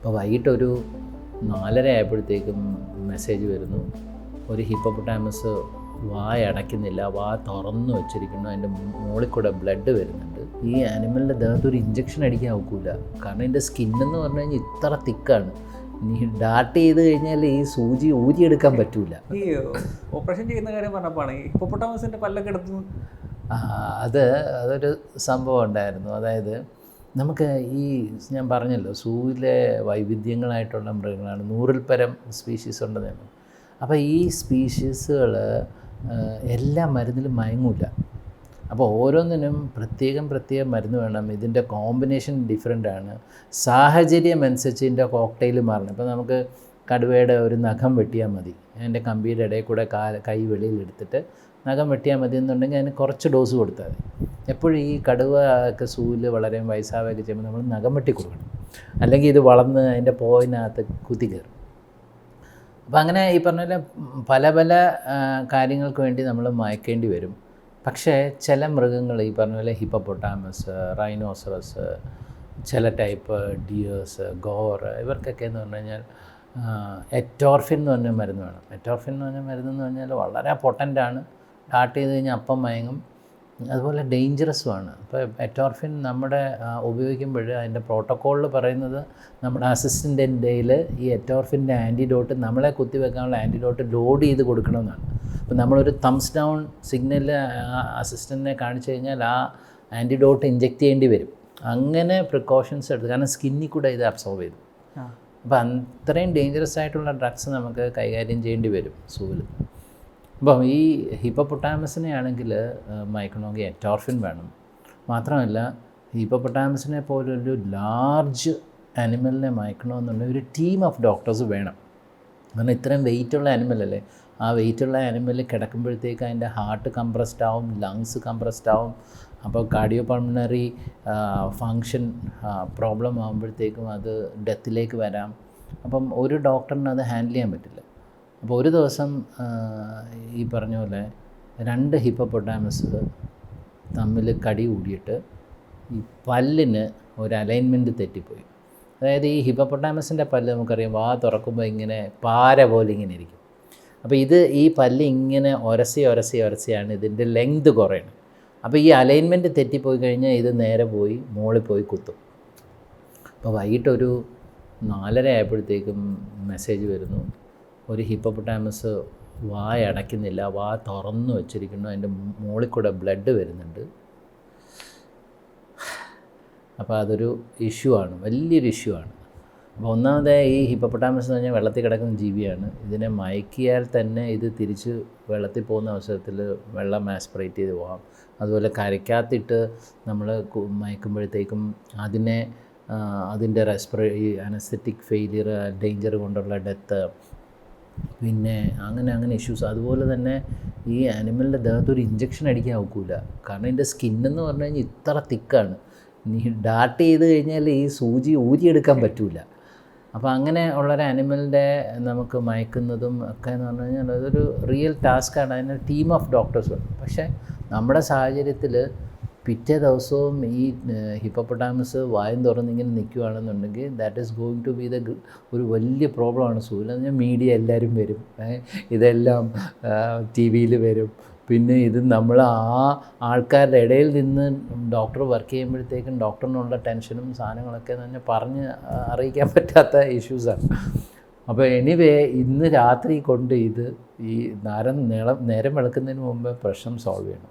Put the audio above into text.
അപ്പോൾ വൈകിട്ടൊരു നാലര ആയപ്പോഴത്തേക്കും മെസ്സേജ് വരുന്നു. ഒരു ഹിപ്പോപ്പൊട്ടാമസ് വായ അടയ്ക്കുന്നില്ല വാ തുറന്നു വെച്ചിരിക്കുന്നു അതിന്റെ മുകളിൽ കൂടെ ബ്ലഡ് വരുന്നുണ്ട്. ഈ ആനിമലിന്റെ ദേഹത്ത് ഒരു ഇഞ്ചക്ഷൻ അടിക്കാൻ ഒക്കില്ല. കാരണം ഇതിന്റെ സ്കിന്നെന്ന് പറഞ്ഞു കഴിഞ്ഞാൽ ഇത്ര തിക്കാണ്. നീ ഡാർട്ട് ചെയ്ത് കഴിഞ്ഞാൽ ഈ സൂചി ഊരിയെടുക്കാൻ പറ്റൂല. ഈ ഓപ്പറേഷൻ ചെയ്യുന്ന കാര്യം പറഞ്ഞപ്പോഴാണ്. ഹിപ്പോപ്പൊട്ടാമസിന്റെ പല്ലൊക്കെ എടുത്ത് ആ, അത് അതൊരു സംഭവം ഉണ്ടായിരുന്നു. അതായത് നമുക്ക് ഈ ഞാൻ പറഞ്ഞല്ലോ സൂവിലെ വൈവിധ്യങ്ങളായിട്ടുള്ള മൃഗങ്ങളാണ്. നൂറിൽ പരം സ്പീഷീസ് ഉണ്ടെന്ന് അപ്പോൾ ഈ സ്പീഷീസുകൾ എല്ലാ മരുന്നിലും മയങ്ങൂല. അപ്പോൾ ഓരോന്നിനും പ്രത്യേകം പ്രത്യേകം മരുന്ന് വേണം. ഇതിന്റെ കോമ്പിനേഷൻ ഡിഫറെന്റ് ആണ്. സാഹചര്യം അനുസരിച്ച് ഇതിന്റെ കോക്ടെയിൽ മാറണം. ഇപ്പോൾ നമുക്ക് കടുവയുടെ ഒരു നഖം വെട്ടിയാൽ മതി. അതിന്റെ കമ്പിയുടെ ഇടയിൽ കൂടെ കാ കൈ വെളിയിൽ എടുത്തിട്ട് നഖം വെട്ടിയാൽ മതി എന്നുണ്ടെങ്കിൽ അതിന് കുറച്ച് ഡോസ് കൊടുത്താൽ മതി. എപ്പോഴും ഈ കടുവ ഒക്കെ സൂൽ വളരെ വയസ്സാവുകയൊക്കെ ചെയ്യുമ്പോൾ നമ്മൾ നഖം വെട്ടി കൊടുക്കണം. അല്ലെങ്കിൽ ഇത് വളർന്ന് അതിന്റെ പോയിനകത്ത് കുത്തി കയറും. അപ്പം അങ്ങനെ ഈ പറഞ്ഞ പോലെ പല പല കാര്യങ്ങൾക്ക് വേണ്ടി നമ്മൾ മയക്കേണ്ടി വരും. പക്ഷേ ചില മൃഗങ്ങൾ ഈ പറഞ്ഞ പോലെ ഹിപ്പപ്പൊട്ടാമസ് റൈനോസറസ് ചില ടൈപ്പ് ഡിയേഴ്സ് ഗോർ ഇവർക്കൊക്കെ എന്ന് പറഞ്ഞു കഴിഞ്ഞാൽ എറ്റോർഫിൻ എന്ന് പറഞ്ഞ മരുന്ന് വേണം. എറ്റോർഫിൻ എന്ന് പറഞ്ഞ മരുന്ന് എന്ന് പറഞ്ഞാൽ വളരെ പൊട്ടന്റാണ്. ഡാർട്ട് ചെയ്ത് കഴിഞ്ഞാൽ അപ്പം മയങ്ങും. അതുപോലെ ഡേഞ്ചറസുമാണ് ഇപ്പോൾ എറ്റോർഫിൻ നമ്മുടെ ഉപയോഗിക്കുമ്പോൾ അതിന്റെ പ്രോട്ടോക്കോളിൽ പറയുന്നത് നമ്മുടെ അസിസ്റ്റന്റിന്റെയിൽ ഈ എറ്റോർഫിന്റെ ആന്റിഡോട്ട് നമ്മളെ കുത്തിവെക്കാനുള്ള ആന്റിഡോട്ട് ലോഡ് ചെയ്ത് കൊടുക്കണമെന്നാണ്. അപ്പോൾ നമ്മളൊരു തംസ് ഡൗൺ സിഗ്നൽ അസിസ്റ്റന്റിനെ കാണിച്ചു കഴിഞ്ഞാൽ ആ ആന്റിഡോട്ട് ഇഞ്ചെക്റ്റ് ചെയ്യേണ്ടി വരും. അങ്ങനെ പ്രിക്കോഷൻസ് എടുത്ത് കാരണം സ്കിന്നിൽ കൂടെ ഇത് അബ്സോർവ് ചെയ്തു. അപ്പോൾ അത്രയും ഡേഞ്ചറസ് ആയിട്ടുള്ള ഡ്രഗ്സ് നമുക്ക് കൈകാര്യം ചെയ്യേണ്ടി വരും സൂവിൽ അപ്പം ഈ ഹിപ്പോപ്പൊട്ടാമസിനെ ആണെങ്കിൽ മയക്കണമെങ്കിൽ എറ്റോർഫിൻ വേണം. മാത്രമല്ല ഹിപ്പോപ്പൊട്ടാമസിനെ പോലൊരു ലാർജ് ആനിമലിനെ മയക്കണമെന്നുണ്ടെങ്കിൽ ഒരു ടീം ഓഫ് ഡോക്ടേഴ്സ് വേണം. കാരണം ഇത്രയും വെയിറ്റുള്ള ആനിമലല്ലേ ആ വെയിറ്റുള്ള ആനിമൽ കിടക്കുമ്പോഴത്തേക്ക് അതിന്റെ ഹാർട്ട് കംപ്രസ്ഡ് ആവും ലങ്സ് കംപ്രസ്ഡ് ആവും. അപ്പോൾ കാർഡിയോ പൾമണറി ഫങ്ഷൻ പ്രോബ്ലം ആകുമ്പോഴത്തേക്കും അത് ഡെത്തിലേക്ക് വരാം. അപ്പം ഒരു ഡോക്ടറിന് അത് ഹാൻഡിൽ ചെയ്യാൻ പറ്റില്ല. അപ്പോൾ ഒരു ദിവസം ഈ പറഞ്ഞ പോലെ രണ്ട് ഹിപ്പോപ്പൊട്ടാമസ് തമ്മിൽ കടി കൂടിയിട്ട് ഈ പല്ലിന് ഒരു അലൈൻമെന്റ് തെറ്റിപ്പോയി. അതായത് ഈ ഹിപ്പോപ്പൊട്ടാമസിന്റെ പല്ല് നമുക്കറിയാം വാ തുറക്കുമ്പോൾ ഇങ്ങനെ പാര പോലെ ഇങ്ങനെ ഇരിക്കും. അപ്പോൾ ഇത് ഈ പല്ല് ഇങ്ങനെ ഒരസി ഒരസി ഒരസിയാണ് ഇതിന്റെ ലെങ്ത് കുറയണം അപ്പോൾ ഈ അലൈൻമെന്റ് തെറ്റിപ്പോയി കഴിഞ്ഞാൽ ഇത് നേരെ പോയി മുകളിൽ പോയി കുത്തും. അപ്പോൾ വൈകിട്ടൊരു നാലര ആയപ്പോഴത്തേക്കും മെസ്സേജ് വരുന്നു. ഒരു ഹിപ്പോപ്പൊട്ടാമസ് വായ അടയ്ക്കുന്നില്ല വാ തുറന്നു വെച്ചിരിക്കുന്നു അതിന്റെ മുകളിൽ കൂടെ ബ്ലഡ് വരുന്നുണ്ട്. അപ്പോൾ അതൊരു ഇഷ്യൂ ആണ് വലിയൊരു ഇഷ്യൂ ആണ്. അപ്പോൾ ഒന്നാമതായി ഈ ഹിപ്പോപ്പൊട്ടാമസ് എന്ന് പറഞ്ഞാൽ വെള്ളത്തിൽ കിടക്കുന്ന ജീവിയാണ്. ഇതിനെ മയക്കിയാൽ തന്നെ ഇത് തിരിച്ച് വെള്ളത്തിൽ പോകുന്ന അവസരത്തിൽ വെള്ളം ആസ്പിറേറ്റ് ചെയ്ത് പോകാം അതുപോലെ കരയ്ക്കകത്തിട്ട് നമ്മൾ മയക്കുമ്പോഴത്തേക്കും അതിനെ അതിന്റെ റെസ്പിറേ ഈ അനസ്തറ്റിക് ഫെയിലിയർ ഡേഞ്ചർ കൊണ്ടുള്ള ഡെത്ത് പിന്നെ അങ്ങനെ അങ്ങനെ ഇഷ്യൂസ് അതുപോലെ തന്നെ ഈ ആനിമലിന്റെ ദേഹത്ത് ഒരു ഇഞ്ചക്ഷൻ അടിക്കാൻ ഒക്കില്ല. കാരണം ഇതിന്റെ സ്കിന്നെന്ന് പറഞ്ഞു കഴിഞ്ഞാൽ ഇത്ര തിക്കാണ്. നീ ഡാർട്ട് ചെയ്ത് കഴിഞ്ഞാൽ ഈ സൂചി ഊരിയെടുക്കാൻ പറ്റില്ല അപ്പോൾ അങ്ങനെ ഉള്ളൊരു ആനിമലിന്റെ നമുക്ക് മയക്കുന്നതും ഒക്കെ എന്ന് പറഞ്ഞു കഴിഞ്ഞാൽ അതൊരു റിയൽ ടാസ്ക്കാണ് അതിന് ടീം ഓഫ് ഡോക്ടേഴ്സ് പക്ഷേ നമ്മുടെ സാഹചര്യത്തിൽ പിറ്റേ ദിവസവും ഈ ഹിപ്പോപ്പൊട്ടാമസ് വായും തുറന്നിങ്ങനെ നിൽക്കുകയാണെന്നുണ്ടെങ്കിൽ that is going to be the ഒരു വലിയ പ്രോബ്ലമാണ് സൂര്യൻ. പറഞ്ഞാൽ മീഡിയ എല്ലാവരും വരും. ഇതെല്ലാം ടി വിയിൽ വരും. പിന്നെ ഇത് നമ്മൾ ആ ആൾക്കാരുടെ ഇടയിൽ നിന്ന് ഡോക്ടർ വർക്ക് ചെയ്യുമ്പോഴത്തേക്കും ഡോക്ടറിനുള്ള ടെൻഷനും സാധനങ്ങളൊക്കെ പറഞ്ഞാൽ പറഞ്ഞ് അറിയിക്കാൻ പറ്റാത്ത ഇഷ്യൂസാണ് അപ്പോൾ എനിവേ ഇന്ന് രാത്രി കൊണ്ട് ഇത് ഈ നേരം നേരം നേരം വെളുക്കുന്നതിന് മുമ്പ് പ്രശ്നം സോൾവ് ചെയ്യണം.